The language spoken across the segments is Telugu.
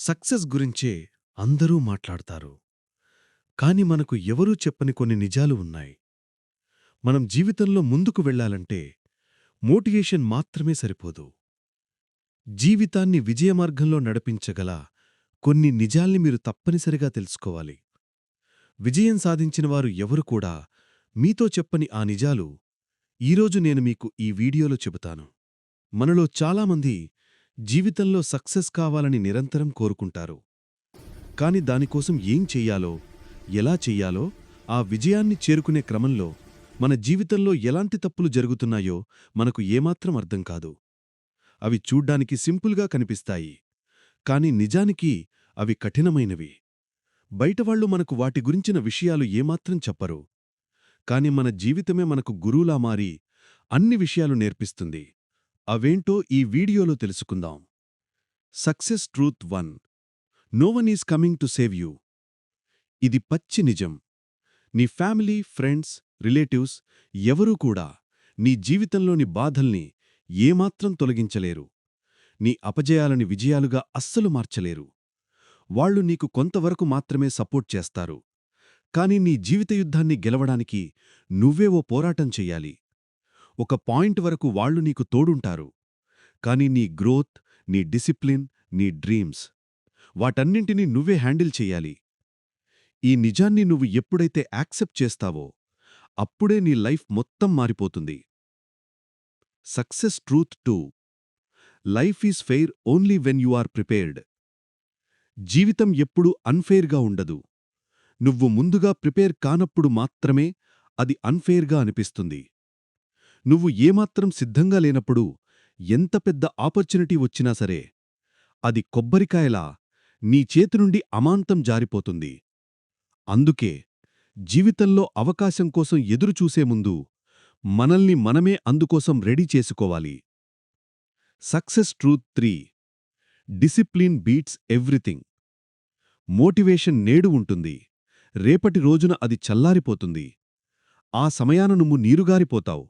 సక్సెస్ గురించే అందరూ మాట్లాడతారు. కాని మనకు ఎవరూ చెప్పని కొన్ని నిజాలు ఉన్నాయి. మనం జీవితంలో ముందుకు వెళ్ళాలంటే మోటివేషన్ మాత్రమే సరిపోదు. జీవితాన్ని విజయమార్గంలో నడిపించగల కొన్ని నిజాల్ని మీరు తప్పనిసరిగా తెలుసుకోవాలి. విజయం సాధించినవారు ఎవరు కూడా మీతో చెప్పని ఆ నిజాలు ఈరోజు నేను మీకు ఈ వీడియోలో చెబుతాను. మనలో చాలామంది జీవితంలో సక్సెస్ కావాలని నిరంతరం కోరుకుంటారు. కాని దానికోసం ఏం చెయ్యాలో ఎలా చెయ్యాలో ఆ విజయాన్ని చేరుకునే క్రమంలో మన జీవితంలో ఎలాంటి తప్పులు జరుగుతున్నాయో మనకు ఏమాత్రం అర్థం కాదు. అవి చూడ్డానికి సింపుల్గా కనిపిస్తాయి. కాని నిజానికి అవి కఠినమైనవి. బయటవాళ్ళు మనకు వాటి గురించిన విషయాలు ఏమాత్రం చెప్పరు. కాని మన జీవితమే మనకు గురువులా మారి అన్ని విషయాలు నేర్పిస్తుంది. అవేంటో ఈ వీడియోలో తెలుసుకుందాం. Success truth one. No one is coming to save you. ఇది పచ్చి నిజం. నీ ఫ్యామిలీ ఫ్రెండ్స్ రిలేటివ్స్ ఎవరూ కూడా నీ జీవితంలోని బాధల్ని ఏమాత్రం తొలగించలేరు. నీ అపజయాలని విజయాలుగా అస్సలు మార్చలేరు. వాళ్ళు నీకు కొంతవరకు మాత్రమే సపోర్ట్ చేస్తారు. కాని నీ జీవిత యుద్ధాన్ని గెలవడానికి నువ్వే ఓ పోరాటం చెయ్యాలి. ఒక పాయింట్ వరకు వాళ్ళు నీకు తోడుంటారు. కాని నీ గ్రోత్ నీ డిసిప్లిన్ నీ డ్రీమ్స్ వాటన్నింటినీ నువ్వే హ్యాండిల్ చెయ్యాలి ఈ నిజాన్ని నువ్వు ఎప్పుడైతే యాక్సెప్ట్ చేస్తావో అప్పుడే నీ లైఫ్ మొత్తం మారిపోతుంది. Success truth two. Life is fair only when you are prepared. జీవితం ఎప్పుడూ అన్ఫెయిర్గా ఉండదు. నువ్వు ముందుగా ప్రిపేర్ కానప్పుడు మాత్రమే అది అన్ఫెయిర్గా అనిపిస్తుంది. నువ్వు ఏమాత్రం సిద్ధంగా లేనప్పుడు ఎంత పెద్ద ఆపర్చునిటీ వచ్చినా సరే అది కొబ్బరికాయలా నీ చేతి నుండి అమాంతం జారిపోతుంది. అందుకే జీవితంలో అవకాశం కోసం ఎదురుచూసే ముందు మనల్ని మనమే అందుకోసం రెడీ చేసుకోవాలి. Success truth three. Discipline beats everything. Motivation నేడు ఉంటుంది. రేపటి రోజున అది చల్లారిపోతుంది. ఆ సమయాన నువ్వు నీరుగారిపోతావు.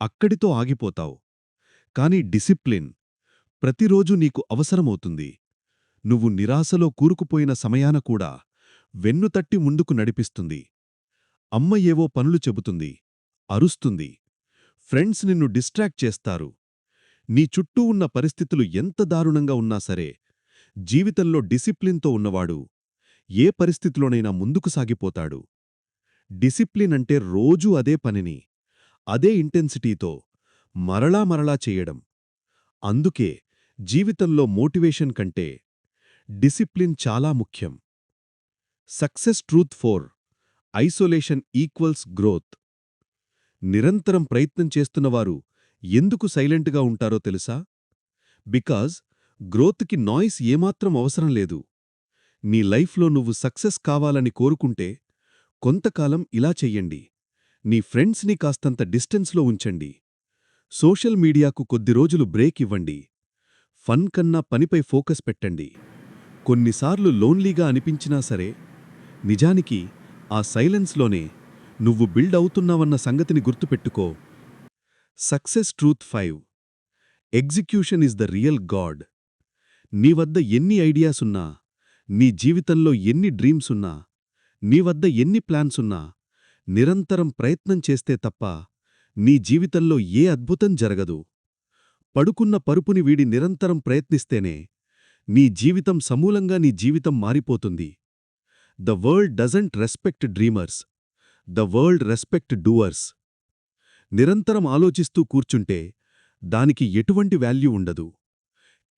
అక్కడితో ఆగిపోతావు. కాని డిసిప్లిన్ ప్రతిరోజు నీకు అవసరమవుతుంది. నువ్వు నిరాశలో కూరుకుపోయిన సమయాన కూడా వెన్నుతట్టి ముందుకు నడిపిస్తుంది. అమ్మ ఏవో పనులు చెబుతుంది. అరుస్తుంది. ఫ్రెండ్స్ నిన్ను డిస్ట్రాక్ట్ చేస్తారు. నీ చుట్టూ ఉన్న పరిస్థితులు ఎంత దారుణంగా ఉన్నా సరే జీవితంలో డిసిప్లిన్తో ఉన్నవాడు ఏ పరిస్థితిలోనైనా ముందుకు సాగిపోతాడు. డిసిప్లిన్ అంటే రోజూ అదే పనిని. అదే ఇంటెన్సిటీతో మరలా మరలా చేయడం. అందుకే జీవితంలో మోటివేషన్ కంటే డిసిప్లిన్ చాలా ముఖ్యం. Success truth four isolation equals growth. నిరంతరం ప్రయత్నం చేస్తున్నవారు ఎందుకు సైలెంట్గా ఉంటారో తెలుసా? బికాజ్ గ్రోత్కి నాయిస్ ఏమాత్రం అవసరం లేదు. నీ లైఫ్లో నువ్వు సక్సెస్ కావాలని కోరుకుంటే కొంతకాలం ఇలా చెయ్యండి. నీ ఫ్రెండ్స్ని కాస్తంత డిస్టెన్స్లో ఉంచండి. సోషల్ మీడియాకు కొద్ది రోజులు బ్రేక్ ఇవ్వండి. ఫన్ కన్నా పనిపై ఫోకస్ పెట్టండి. కొన్నిసార్లు లోన్లీగా అనిపించినా సరే నిజానికి ఆ సైలెన్స్లోనే నువ్వు బిల్డ్ అవుతున్నావన్న సంగతిని గుర్తుపెట్టుకో. Success truth five. Execution is the real god. నీ వద్ద ఎన్ని ఐడియాసున్నా నీ జీవితంలో ఎన్ని డ్రీమ్స్ ఉన్నా నీ వద్ద ఎన్ని ప్లాన్స్ ఉన్నా నిరంతరం ప్రయత్నం చేస్తే తప్ప నీ జీవితంలో ఏ అద్భుతం జరగదు. పడుకున్న పరుపుని వీడి నిరంతరం ప్రయత్నిస్తేనే నీ జీవితం సమూలంగా నీ జీవితం మారిపోతుంది. The world doesn't respect dreamers. The world respect doers. నిరంతరం ఆలోచిస్తూ కూర్చుంటే దానికి ఎటువంటి వాల్యూ ఉండదు.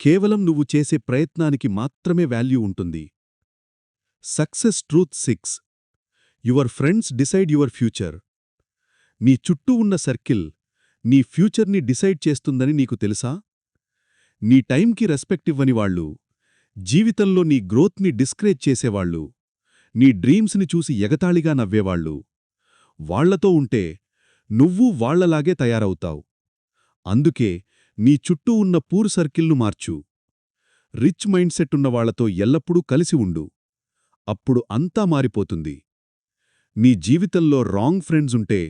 కేవలం నువ్వు చేసే ప్రయత్నానికి మాత్రమే వాల్యూ ఉంటుంది. Success truth six. Your friends decide your future. నీ చుట్టూ ఉన్న సర్కిల్ నీ ఫ్యూచర్ని డిసైడ్ చేస్తుందని నీకు తెలుసా? నీ టైంకి రెస్పెక్ట్ ఇవ్వని వాళ్ళు జీవితంలో నీ గ్రోత్ని డిస్కరేజ్ చేసేవాళ్ళు నీ డ్రీమ్స్ని చూసి ఎగతాళిగా నవ్వేవాళ్ళు. వాళ్ళతో ఉంటే నువ్వు వాళ్ళలాగే తయారవుతావు. అందుకే నీ చుట్టూ ఉన్న పూర్ సర్కిల్ను మార్చు. రిచ్ మైండ్ ఉన్నవాళ్ళతో ఎల్లప్పుడూ కలిసి ఉండు. అప్పుడు అంతా మారిపోతుంది. నీ జీవితంలో రాంగ్ ఫ్రెండ్స్ ఉంటే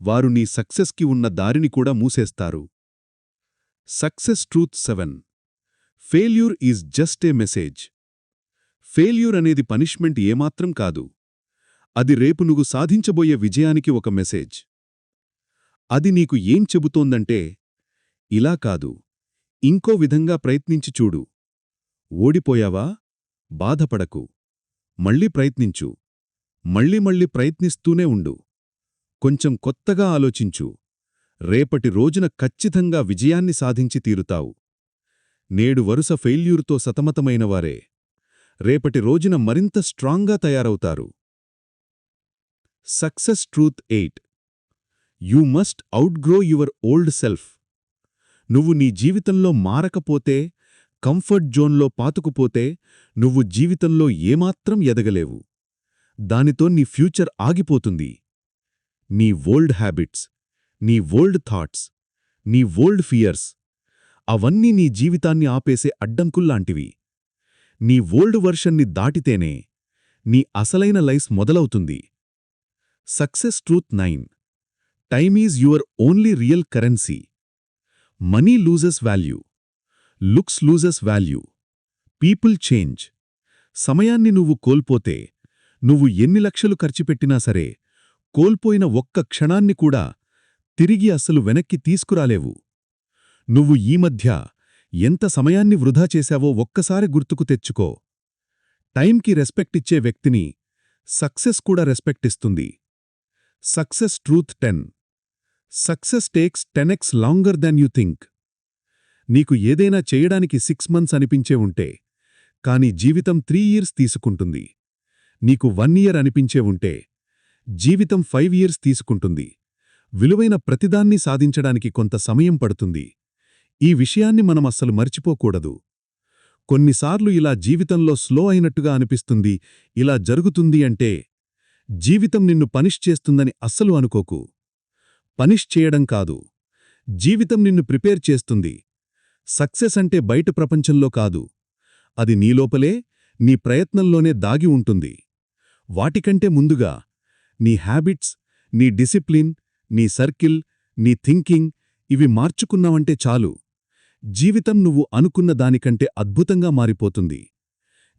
వారు నీ సక్సెస్కి ఉన్న దారిని కూడా మూసేస్తారు. Success truth seven. Failure is just a message. Failure అనేది పనిష్మెంట్ ఏమాత్రం కాదు. అది రేపు నువ్వు సాధించబోయే విజయానికి ఒక మెసేజ్. అది నీకు ఏం చెబుతోందంటే ఇలా కాదు. ఇంకో విధంగా ప్రయత్నించి చూడు. ఓడిపోయావా? బాధపడకు. మళ్ళీ ప్రయత్నించు. మళ్ళీ మళ్ళీ ప్రయత్నిస్తూనే ఉండు. కొంచెం కొత్తగా ఆలోచించు. రేపటి రోజున ఖచ్చితంగా విజయాన్ని సాధించి తీరుతావు. నేడు వరుస ఫెయిల్యూర్తో సతమతమైనవారే రేపటి రోజున మరింత స్ట్రాంగ్గా తయారవుతారు. Success truth eight. You must outgrow your old self. నువ్వు నీ జీవితంలో మారకపోతే కంఫర్ట్ జోన్లో పాతుకుపోతే నువ్వు జీవితంలో ఏమాత్రం ఎదగలేవు. దానితో నీ ఫ్యూచర్ ఆగిపోతుంది. నీ ఓల్డ్ హ్యాబిట్స్ నీ ఓల్డ్ థాట్స్ నీ ఓల్డ్ ఫియర్స్ అవన్నీ నీ జీవితాన్ని ఆపేసే అడ్డంకుల్లాంటివి నీ ఓల్డ్ వర్షన్ని దాటితేనే నీ అసలైన లైఫ్ మొదలవుతుంది. Success truth nine. Time is your only real currency. Money loses value. Looks loses value. People change. సమయాన్ని నువ్వు కోల్పోతే నువ్వు ఎన్ని లక్షలు ఖర్చుపెట్టినా సరే కోల్పోయిన ఒక్క క్షణాన్ని కూడా తిరిగి అస్సలు వెనక్కి తీసుకురాలేవు. నువ్వు ఈ మధ్య ఎంత సమయాన్ని వృధా చేశావో ఒక్కసారి గుర్తుకు తెచ్చుకో. టైంకి రెస్పెక్ట్ ఇచ్చే వ్యక్తిని సక్సెస్ కూడా రెస్పెక్ట్ ఇస్తుంది. Success truth ten. Success takes ten x longer than you think. నీకు ఏదైనా చేయడానికి సిక్స్ మంత్స్ అనిపించే ఉంటే కాని జీవితం త్రీ ఇయర్స్ తీసుకుంటుంది. నీకు వన్ ఇయర్ అనిపించే ఉంటే జీవితం ఫైవ్ ఇయర్స్ తీసుకుంటుంది. విలువైన ప్రతిదాన్ని సాధించడానికి కొంత సమయం పడుతుంది. ఈ విషయాన్ని మనం అస్సలు మర్చిపోకూడదు. కొన్నిసార్లు ఇలా జీవితంలో స్లో అయినట్టుగా అనిపిస్తుంది ఇలా జరుగుతుంది అంటే జీవితం నిన్ను పనిష్ చేస్తుందని అస్సలు అనుకోకు. పనిష్ చేయడం కాదు. జీవితం నిన్ను ప్రిపేర్ చేస్తుంది. సక్సెస్ అంటే బయట ప్రపంచంలో కాదు. అది నీలోపలే నీ ప్రయత్నంలోనే దాగి ఉంటుంది. వాటికంటే ముందుగా నీ హ్యాబిట్స్ నీ డిసిప్లిన్ నీ సర్కిల్ నీ థింకింగ్ ఇవి మార్చుకున్నావంటే చాలు. జీవితం నువ్వు అనుకున్న దానికంటే అద్భుతంగా మారిపోతుంది.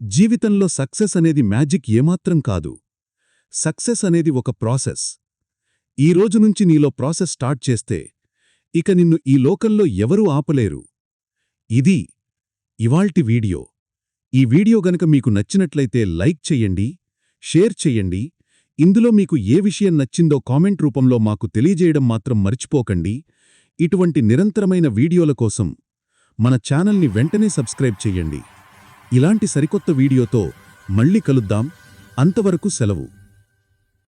జీవితంలో సక్సెస్ అనేది మ్యాజిక్ ఏమాత్రం కాదు. సక్సెస్ అనేది ఒక ప్రాసెస్. ఈ రోజు నుంచి నీలో ప్రాసెస్ స్టార్ట్ చేస్తే ఇక నిన్ను ఈ లోకంలో ఎవరూ ఆపలేరు. ఇది ఇవాల్టి వీడియో. ఈ వీడియో గనక మీకు నచ్చినట్లయితే లైక్ చెయ్యండి షేర్ చెయ్యండి ఇందులో మీకు ఏ విషయం నచ్చిందో కామెంట్ రూపంలో మాకు తెలియజేయడం మాత్రం మర్చిపోకండి. ఇటువంటి నిరంతరమైన వీడియోల కోసం మన ఛానల్ని వెంటనే సబ్స్క్రైబ్ చెయ్యండి ఇలాంటి సరికొత్త వీడియోతో మళ్ళీ కలుద్దాం. అంతవరకు సెలవు.